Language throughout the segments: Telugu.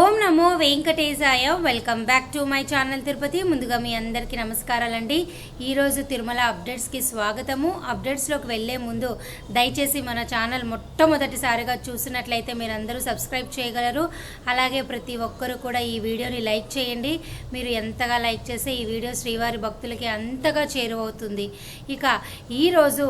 ఓం నమో వెంకటేశాయ. Welcome back to my channel Tirupati ముందుగా మీ అందరికీ నమస్కారాలండి. ఈరోజు తిరుమల అప్డేట్స్కి స్వాగతము. అప్డేట్స్లోకి వెళ్ళే ముందు దయచేసి మన ఛానల్ మొట్టమొదటిసారిగా చూసినట్లయితే మీరందరూ సబ్స్క్రైబ్ చేయగలరు. అలాగే ప్రతి ఒక్కరూ కూడా ఈ వీడియోని లైక్ చేయండి. మీరు ఎంతగా లైక్ చేస్తే ఈ వీడియో శ్రీవారి భక్తులకి అంతగా చేరువవుతుంది. ఇక ఈరోజు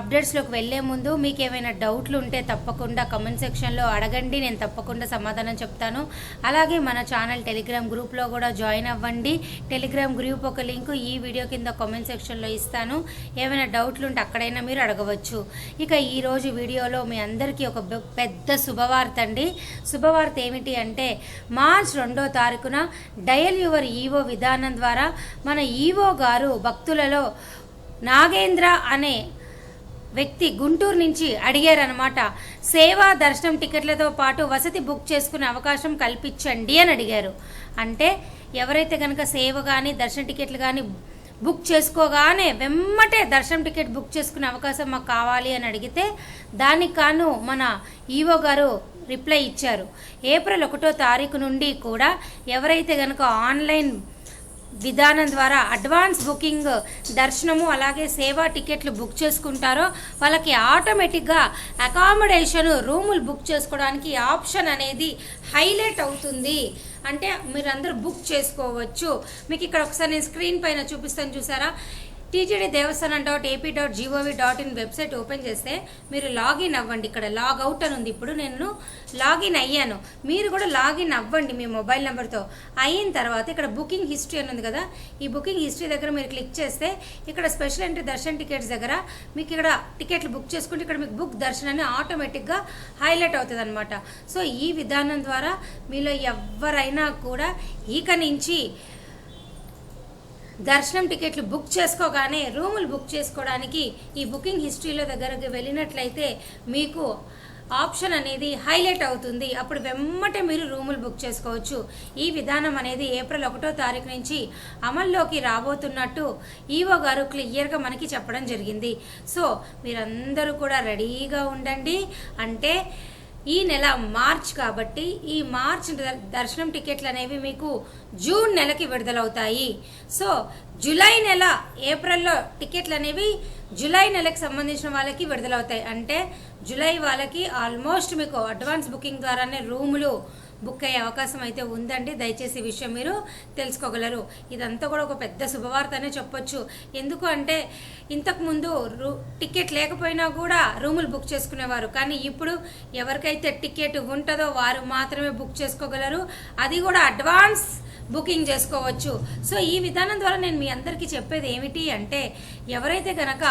అప్డేట్స్లోకి వెళ్ళే ముందు మీకు ఏమైనా డౌట్లు ఉంటే తప్పకుండా కమెంట్ సెక్షన్లో అడగండి. నేను తప్పకుండా సమాధానం చెప్తాను. అలాగే మన ఛానల్ టెలిగ్రామ్ గ్రూప్లో కూడా జాయిన్ అవ్వండి. టెలిగ్రామ్ గ్రూప్ ఒక లింక్ ఈ వీడియో కింద కామెంట్ సెక్షన్లో ఇస్తాను. ఏమైనా డౌట్లు ఉంటే అక్కడైనా మీరు అడగవచ్చు. ఇక ఈరోజు వీడియోలో మీ అందరికీ ఒక పెద్ద శుభవార్త అండి. శుభవార్త ఏమిటి అంటే మార్చ్ రెండో తారీఖున డయల్ యువర్ ఈవో విధానం ద్వారా మన ఈవో గారు భక్తులలో నాగేంద్ర అనే వ్యక్తి గుంటూరు నుంచి అడిగారనమాట సేవా దర్శనం టికెట్లతో పాటు వసతి బుక్ చేసుకునే అవకాశం కల్పించండి అని అడిగారు. అంటే ఎవరైతే కనుక సేవ కానీ దర్శన టికెట్లు కానీ బుక్ చేసుకోగానే వెమ్మటే దర్శనం టికెట్ బుక్ చేసుకునే అవకాశం మాకు కావాలి అని అడిగితే దానికి కాను మన ఈవో గారు రిప్లై ఇచ్చారు. ఏప్రిల్ ఒకటో తారీఖు నుండి కూడా ఎవరైతే కనుక ఆన్లైన్ విధానం ద్వారా అడ్వాన్స్ బుకింగ్ దర్శనము అలాగే సేవా టికెట్లు బుక్ చేసుకుంటారో వాళ్ళకి ఆటోమేటిక్గా అకామిడేషన్ రూములు బుక్ చేసుకోవడానికి ఆప్షన్ అనేది హైలైట్ అవుతుంది. అంటే మీరందరూ బుక్ చేసుకోవచ్చు. మీకు ఇక్కడ ఒకసారి నేను స్క్రీన్ పైన చూపిస్తాను చూసారా? TGD Devasthanam dot AP dot G O V dot in website open చేస్తే మీరు లాగిన్ అవ్వండి. ఇక్కడ లాగ్ అవుట్ అని ఉంది. ఇప్పుడు నేను లాగిన్ అయ్యాను. మీరు కూడా లాగిన్ అవ్వండి మీ మొబైల్ నెంబర్తో. అయిన తర్వాత ఇక్కడ బుకింగ్ హిస్టరీ అని ఉంది కదా ఈ బుకింగ్ హిస్టరీ దగ్గర మీరు క్లిక్ చేస్తే ఇక్కడ స్పెషల్ ఎంట్రీ దర్శన్ టికెట్స్ దగ్గర మీకు ఇక్కడ టికెట్లు బుక్ చేసుకుంటే ఇక్కడ మీకు బుక్ దర్శనాన్ని ఆటోమేటిక్గా హైలైట్ అవుతుంది అనమాట సో ఈ విధానం ద్వారా మీలో ఎవరైనా కూడా ఇక నుంచి దర్శనం టికెట్లు బుక్ చేసుకోగానే రూములు బుక్ చేసుకోవడానికి ఈ బుకింగ్ హిస్టరీలో దగ్గరకు వెళ్ళినట్లయితే మీకు ఆప్షన్ అనేది హైలైట్ అవుతుంది. అప్పుడు వెమ్మటే మీరు రూములు బుక్ చేసుకోవచ్చు. ఈ విధానం అనేది ఏప్రిల్ ఒకటో తారీఖు నుంచి అమల్లోకి రాబోతున్నట్టు ఈవో గారు క్లియర్గా మనకి చెప్పడం జరిగింది. సో మీరందరూ కూడా రెడీగా ఉండండి. అంటే ఈ నెల మార్చ్ కాబట్టి ఈ మార్చ్ దర్శనం టికెట్లు అనేవి మీకు జూన్ నెలకి విడుదలవుతాయి. సో జూలై నెల ఏప్రిల్లో టికెట్లు అనేవి జూలై నెలకు సంబంధించిన వాళ్ళకి విడుదలవుతాయి. అంటే జూలై వాళ్ళకి ఆల్మోస్ట్ మీకు అడ్వాన్స్ బుకింగ్ ద్వారానే రూములు బుక్ అయ్యే అవకాశం అయితే ఉందండి. దయచేసి విషయం మీరు తెలుసుకోగలరు. ఇదంతా కూడా ఒక పెద్ద శుభవార్త అనే చెప్పొచ్చు. ఎందుకు అంటే ఇంతకుముందు రూ టికెట్ లేకపోయినా కూడా రూములు బుక్ చేసుకునేవారు. కానీ ఇప్పుడు ఎవరికైతే టికెట్ ఉంటుందో వారు మాత్రమే బుక్ చేసుకోగలరు. అది కూడా అడ్వాన్స్ బుకింగ్ చేసుకోవచ్చు. సో ఈ విధానం ద్వారా నేను మీ అందరికీ చెప్పేది ఏమిటి అంటే ఎవరైతే కనుక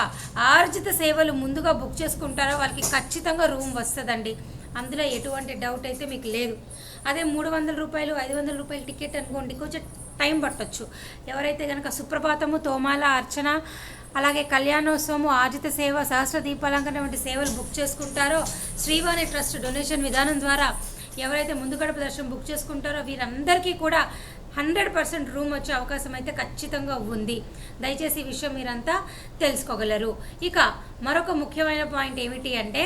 ఆర్జిత సేవలు ముందుగా బుక్ చేసుకుంటారో వాళ్ళకి ఖచ్చితంగా రూమ్ వస్తుందండి. అందులో ఎటువంటి డౌట్ అయితే మీకు లేదు. అదే మూడు వందల రూపాయలు ఐదు వందల రూపాయల టికెట్ అనుకోండి కొంచెం టైం పట్టొచ్చు. ఎవరైతే కనుక సుప్రభాతము తోమాల అర్చన అలాగే కళ్యాణోత్సవము ఆర్జిత సేవ సహస్ర దీపాలంకరణ వంటి సేవలు బుక్ చేసుకుంటారో శ్రీవాణి ట్రస్ట్ డొనేషన్ విధానం ద్వారా ఎవరైతే ముందుగడప దర్శనం బుక్ చేసుకుంటారో వీరందరికీ కూడా హండ్రెడ్ పర్సెంట్ రూమ్ వచ్చే అవకాశం అయితే ఖచ్చితంగా ఉంది. దయచేసి ఈ విషయం మీరంతా తెలుసుకోగలరు. ఇక మరొక ముఖ్యమైన పాయింట్ ఏమిటి అంటే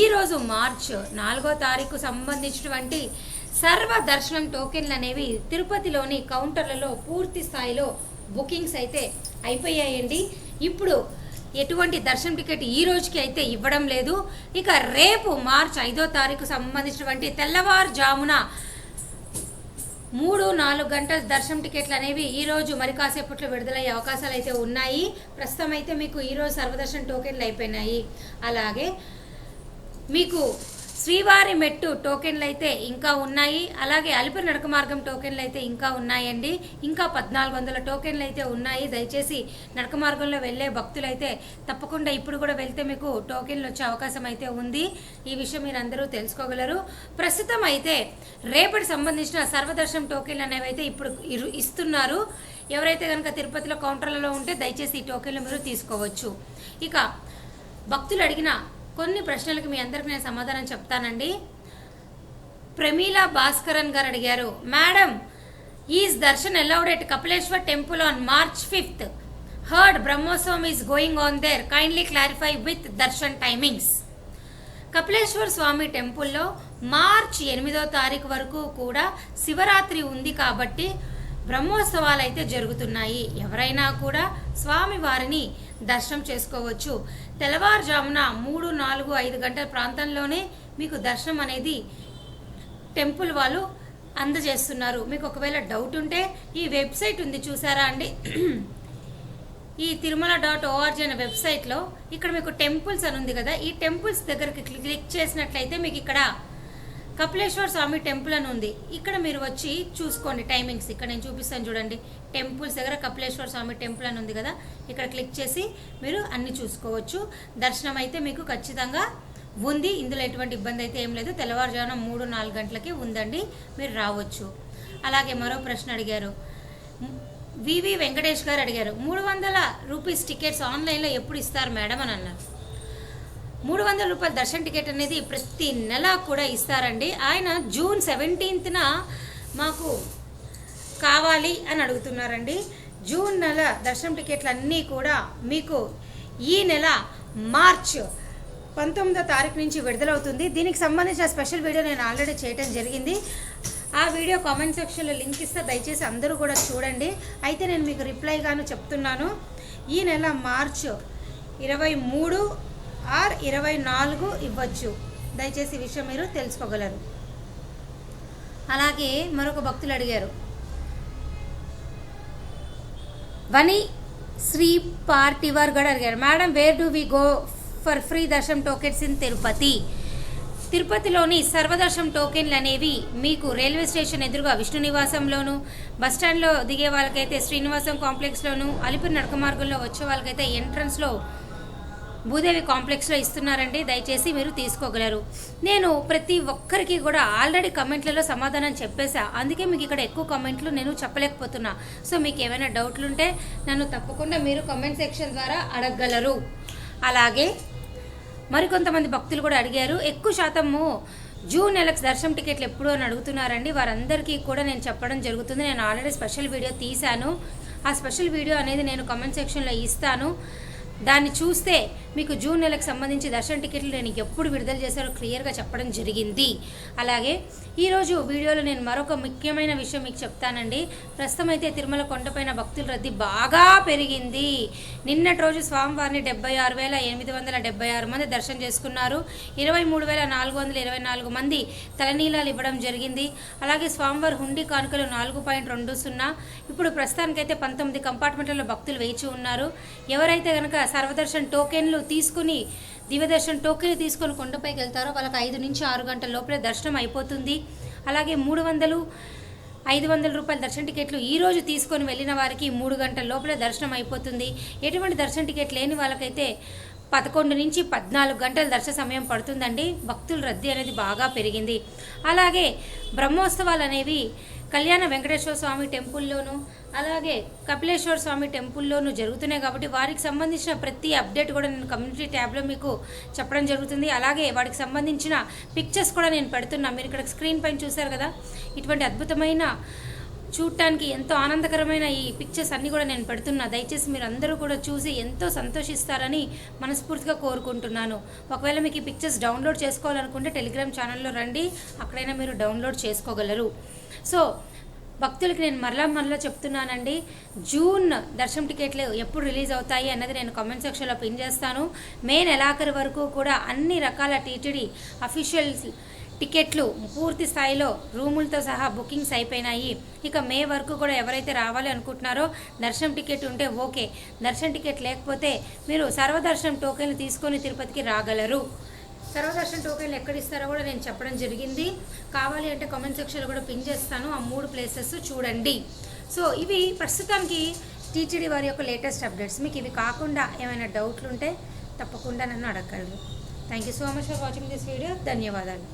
ఈరోజు మార్చ్ నాలుగో తారీఖు సంబంధించినటువంటి సర్వ దర్శనం టోకెన్లు అనేవి తిరుపతిలోని కౌంటర్లలో పూర్తి స్థాయిలో బుకింగ్స్ అయితే అయిపోయాయండి. ఇప్పుడు ఎటువంటి దర్శనం టికెట్ ఈ రోజుకి అయితే ఇవ్వడం లేదు. ఇక రేపు మార్చ్ ఐదో తారీఖు సంబంధించినటువంటి తెల్లవారుజామున మూడు నాలుగు గంటల దర్శనం టికెట్లు అనేవి ఈ రోజు మరి కాసేపట్లో విడుదలయ్యే అవకాశాలు అయితే ఉన్నాయి. ప్రస్తుతం అయితే మీకు ఈరోజు సర్వదర్శనం టోకెన్లు అయిపోయినాయి. అలాగే మీకు శ్రీవారి మెట్టు టోకెన్లు అయితే ఇంకా ఉన్నాయి. అలాగే అలిపిరి నడక మార్గం టోకెన్లు అయితే ఇంకా ఉన్నాయండి. ఇంకా పద్నాలుగు వందల టోకెన్లు అయితే ఉన్నాయి. దయచేసి నడక మార్గంలో వెళ్ళే భక్తులైతే తప్పకుండా ఇప్పుడు కూడా వెళ్తే మీకు టోకెన్లు వచ్చే అవకాశం అయితే ఉంది. ఈ విషయం మీరు అందరూ తెలుసుకోగలరు. ప్రస్తుతం అయితే రేపటి సంబంధించిన సర్వదర్శనం టోకెన్లు అనేవి అయితే ఇప్పుడు ఇరు- ఇస్తున్నారు. ఎవరైతే కనుక తిరుపతిలో కౌంటర్లలో ఉంటే దయచేసి ఈ టోకెన్లు మీరు తీసుకోవచ్చు. ఇక భక్తులు అడిగిన కొన్ని ప్రశ్నలకు మీ అందరికి నేను సమాధానం చెప్తానండి. ప్రమీలా భాస్కరన్ గారు అడిగారు madam is darshan allowed at Kapileshwar temple on March fifth heard Brahmotsavam is going on there kindly clarify with darshan timings Kapileswara Swamy టెంపుల్లో మార్చ్ ఎనిమిదో తారీఖు వరకు కూడా శివరాత్రి ఉంది కాబట్టి బ్రహ్మోత్సవాలు అయితే జరుగుతున్నాయి. ఎవరైనా కూడా స్వామి వారిని దర్శనం చేసుకోవచ్చు. తెల్లవారుజామున మూడు నాలుగు ఐదు గంటల ప్రాంతంలోనే మీకు దర్శనం అనేది టెంపుల్ వాళ్ళు అందజేస్తున్నారు. మీకు ఒకవేళ డౌట్ ఉంటే ఈ వెబ్సైట్ ఉంది చూసారా అండి? ఈ తిరుమల డాట్ ఓఆర్జీ అనే వెబ్సైట్లో ఇక్కడ మీకు టెంపుల్స్ అని ఉంది కదా. ఈ టెంపుల్స్ దగ్గరికి క్లిక్ చేసినట్లయితే మీకు ఇక్కడ కపిలేశ్వర స్వామి టెంపుల్ అని ఉంది. ఇక్కడ మీరు వచ్చి చూసుకోండి టైమింగ్స్. ఇక్కడ నేను చూపిస్తాను చూడండి. టెంపుల్స్ దగ్గర కపిలేశ్వర స్వామి టెంపుల్ అని ఉంది కదా. ఇక్కడ క్లిక్ చేసి మీరు అన్ని చూసుకోవచ్చు. దర్శనం అయితే మీకు ఖచ్చితంగా ఉంది. ఇందులో ఎటువంటి ఇబ్బంది అయితే ఏం లేదు. తెల్లవారుజామున మూడు నాలుగు గంటలకి ఉందండి. మీరు రావచ్చు. అలాగే మరో ప్రశ్న అడిగారు. వివి వెంకటేష్ గారు అడిగారు మూడు వందల రూపీస్ టికెట్స్ ఆన్లైన్లో ఎప్పుడు ఇస్తారు మేడం అని అన్నారు. మూడు వందల రూపాయల దర్శన టికెట్ అనేది ప్రతి నెల కూడా ఇస్తారండి. ఆయన జూన్ సెవెంటీన్త్న మాకు కావాలి అని అడుగుతున్నారండి. జూన్ నెల దర్శనం టికెట్లు అన్నీ కూడా మీకు ఈ నెల మార్చ్ పంతొమ్మిదో తారీఖు నుంచి విడుదలవుతుంది. దీనికి సంబంధించిన స్పెషల్ వీడియో నేను ఆల్రెడీ చేయడం జరిగింది. ఆ వీడియో కామెంట్ సెక్షన్లో లింక్ ఇస్తే దయచేసి అందరూ కూడా చూడండి. అయితే నేను మీకు రిప్లైగాను చెప్తున్నాను. ఈ నెల మార్చ్ ఇరవై మూడు ఆర్ ఇరవై నాలుగు ఇవ్వచ్చు. దయచేసి విషయం మీరు తెలుసుకోగలరు. అలాగే మరొక భక్తులు అడిగారు. వని శ్రీ పార్టివర్ కూడా అడిగారు madam where do we go for free darshanam tokens in Tirupati? తిరుపతిలోని సర్వదర్శనం టోకెన్లు అనేవి మీకు రైల్వే స్టేషన్ ఎదురుగా విష్ణు నివాసంలోను బస్టాండ్లో దిగే వాళ్ళకైతే శ్రీనివాసం కాంప్లెక్స్లోను అలిపిరి నడక మార్గంలో వచ్చే వాళ్ళకైతే ఎంట్రన్స్లో భూదేవి కాంప్లెక్స్లో ఇస్తున్నారండి దయచేసి మీరు తీసుకోగలరు. నేను ప్రతి ఒక్కరికి కూడా ఆల్రెడీ కమెంట్లలో సమాధానం చెప్పేశా. అందుకే మీకు ఇక్కడ ఎక్కువ కమెంట్లు నేను చెప్పలేకపోతున్నా. సో మీకు ఏమైనా డౌట్లు ఉంటే నన్ను తప్పకుండా మీరు కమెంట్ సెక్షన్ ద్వారా అడగగలరు. అలాగే మరికొంతమంది భక్తులు కూడా అడిగారు ఎక్కువ శాతము జూన్ నెలకు దర్శనం టికెట్లు ఎప్పుడు అని అడుగుతున్నారండి. వారందరికీ కూడా నేను చెప్పడం జరుగుతుంది. నేను ఆల్రెడీ స్పెషల్ వీడియో తీశాను. ఆ స్పెషల్ వీడియో అనేది నేను కమెంట్ సెక్షన్లో ఇస్తాను. దాన్ని చూస్తే మీకు జూన్ నెలకు సంబంధించి దర్శన టికెట్లు నేను ఎప్పుడు విడుదల చేశారో క్లియర్గా చెప్పడం జరిగింది. అలాగే ఈరోజు వీడియోలో నేను మరొక ముఖ్యమైన విషయం మీకు చెప్తానండి. ప్రస్తుతం అయితే తిరుమల కొండపైన భక్తుల రద్దీ బాగా పెరిగింది. నిన్నటి రోజు స్వామివారిని డెబ్బై ఆరు వేల ఎనిమిది వందల డెబ్బై ఆరు మంది దర్శనం చేసుకున్నారు. ఇరవై మూడు వేల నాలుగు వందల ఇరవై నాలుగు మంది తలనీలాలు ఇవ్వడం జరిగింది. అలాగే స్వామివారి హుండీ కానుకలు నాలుగు పాయింట్ రెండు సున్నా. ఇప్పుడు ప్రస్తుతానికైతే పంతొమ్మిది కంపార్ట్మెంట్లలో భక్తులు వేచి ఉన్నారు. ఎవరైతే కనుక సర్వదర్శన్ టోకెన్లు తీసుకుని దివ్యదర్శన్ టోకెన్ తీసుకొని కొండపైకి వెళ్తారో వాళ్ళకి ఐదు నుంచి ఆరు గంటల లోపలే దర్శనం అయిపోతుంది. అలాగే మూడు వందలు ఐదు వందల రూపాయల దర్శన టికెట్లు ఈ రోజు తీసుకొని వెళ్ళిన వారికి మూడు గంటల లోపలే దర్శనం అయిపోతుంది. ఎటువంటి దర్శన టికెట్ లేని వాళ్ళకైతే పదకొండు నుంచి పద్నాలుగు గంటల దర్శన సమయం పడుతుందండి. భక్తుల రద్దీ అనేది బాగా పెరిగింది. అలాగే బ్రహ్మోత్సవాలు అనేవి కళ్యాణ వెంకటేశ్వర స్వామి టెంపుల్లోనూ అలాగే కపిలేశ్వర స్వామి టెంపుల్లోనూ జరుగుతున్నాయి కాబట్టి వారికి సంబంధించిన ప్రతి అప్డేట్ కూడా నేను కమ్యూనిటీ ట్యాబ్లో మీకు చెప్పడం జరుగుతుంది. అలాగే వాటికి సంబంధించిన పిక్చర్స్ కూడా నేను పెడుతున్నా. మీరు ఇక్కడ స్క్రీన్ పైన చూశారు కదా? ఇటువంటి అద్భుతమైన చూడటానికి ఎంతో ఆనందకరమైన ఈ పిక్చర్స్ అన్నీ కూడా నేను పెడుతున్నా. దయచేసి మీరు అందరూ కూడా చూసి ఎంతో సంతోషిస్తారని మనస్ఫూర్తిగా కోరుకుంటున్నాను. ఒకవేళ మీకు ఈ పిక్చర్స్ డౌన్లోడ్ చేసుకోవాలనుకుంటే టెలిగ్రామ్ ఛానల్లో రండి. అక్కడైనా మీరు డౌన్లోడ్ చేసుకోగలరు. సో భక్తులకి నేను మరలా మరలా చెప్తున్నానండి. జూన్ దర్శనం టికెట్లు ఎప్పుడు రిలీజ్ అవుతాయి అన్నది నేను కామెంట్ సెక్షన్లో పిన్ చేస్తాను. మే నెలాఖరు వరకు కూడా అన్ని రకాల టీటీడీ అఫీషియల్స్ టికెట్లు పూర్తి స్థాయిలో రూములతో సహా బుకింగ్స్ అయిపోయినాయి. ఇక మే వరకు కూడా ఎవరైతే రావాలి అనుకుంటున్నారో దర్శనం టికెట్ ఉంటే ఓకే. దర్శనం టికెట్ లేకపోతే మీరు సర్వదర్శనం టోకెన్లు తీసుకొని తిరుపతికి రాగలరు. సర్వదర్శన్ టోకెన్లు ఎక్కడ ఇస్తారో కూడా నేను చెప్పడం జరిగింది. కావాలి అంటే కామెంట్ సెక్షన్లో కూడా పిన్ చేస్తాను. ఆ మూడు ప్లేసెస్ చూడండి. సో ఇవి ప్రస్తుతానికి టీటీడీ వారి యొక్క లేటెస్ట్ అప్డేట్స్. మీకు ఇవి కాకుండా ఏమైనా డౌట్లు ఉంటే తప్పకుండా నన్ను అడగగలరు. Thank you so much for watching this video ధన్యవాదాలు.